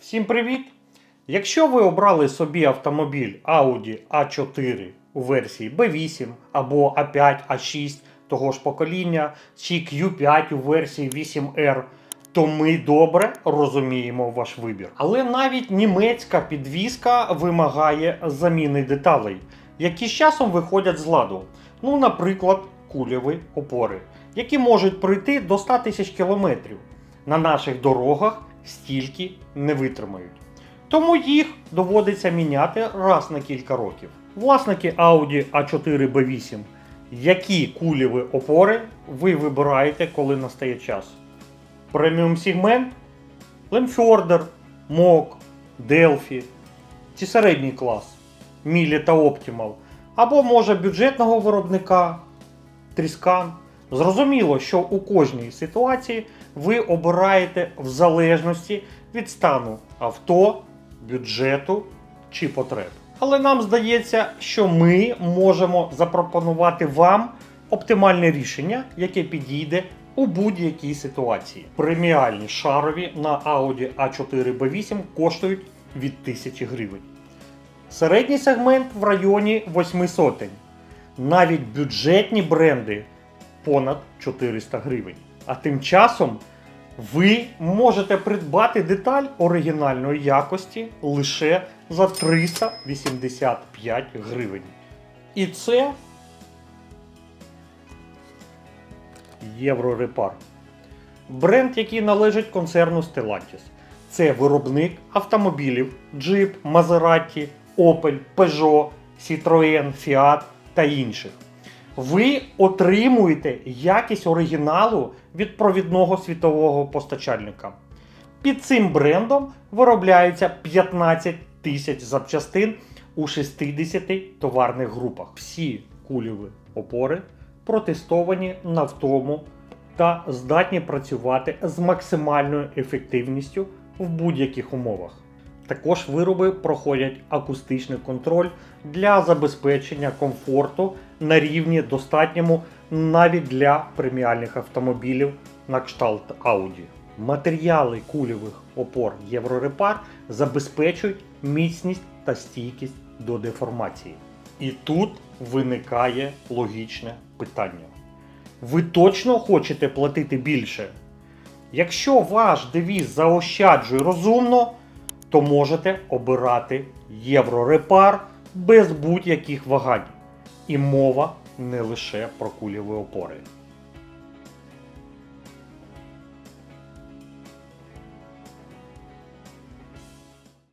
Всім привіт! Якщо ви обрали собі автомобіль Audi A4 у версії B8 або A5, A6 того ж покоління, чи Q5 у версії 8R, то ми добре розуміємо ваш вибір. Але навіть німецька підвізка вимагає заміни деталей, які з часом виходять з ладу. Ну, наприклад, кульові опори, які можуть пройти до 100 тисяч кілометрів. На наших дорогах стільки не витримають. Тому їх доводиться міняти раз на кілька років. Власники Audi A4 B8, які кулєві опори ви вибираєте, коли настає час? Преміум сегмент, Lemfjorder, MOG, Delphi чи середній клас, Мілі та Optimal, або може бюджетного виробника Тріскан. Зрозуміло, що у кожній ситуації ви обираєте в залежності від стану авто, бюджету чи потреб. Але нам здається, що ми можемо запропонувати вам оптимальне рішення, яке підійде у будь-якій ситуації. Преміальні шарові на Audi A4 B8 коштують від 1000 гривень. Середній сегмент в районі 8 сотень. Навіть бюджетні бренди понад 400 гривень. А тим часом ви можете придбати деталь оригінальної якості лише за 385 гривень. І це Єврорепар. Бренд, який належить концерну Stellantis. Це виробник автомобілів Jeep, Maserati, Opel, Peugeot, Citroën, Fiat та інших. Ви отримуєте якість оригіналу від провідного світового постачальника. Під цим брендом виробляються 15 тисяч запчастин у 60 товарних групах. Всі кульові опори протестовані на втому та здатні працювати з максимальною ефективністю в будь-яких умовах. Також вироби проходять акустичний контроль для забезпечення комфорту на рівні достатньому навіть для преміальних автомобілів на кшталт Audi. Матеріали кульових опор Єврорепар забезпечують міцність та стійкість до деформації. І тут виникає логічне питання. Ви точно хочете платити більше? Якщо ваш девіз заощаджує розумно, то можете обирати Єврорепар без будь-яких вагань. І мова не лише про кульові опори.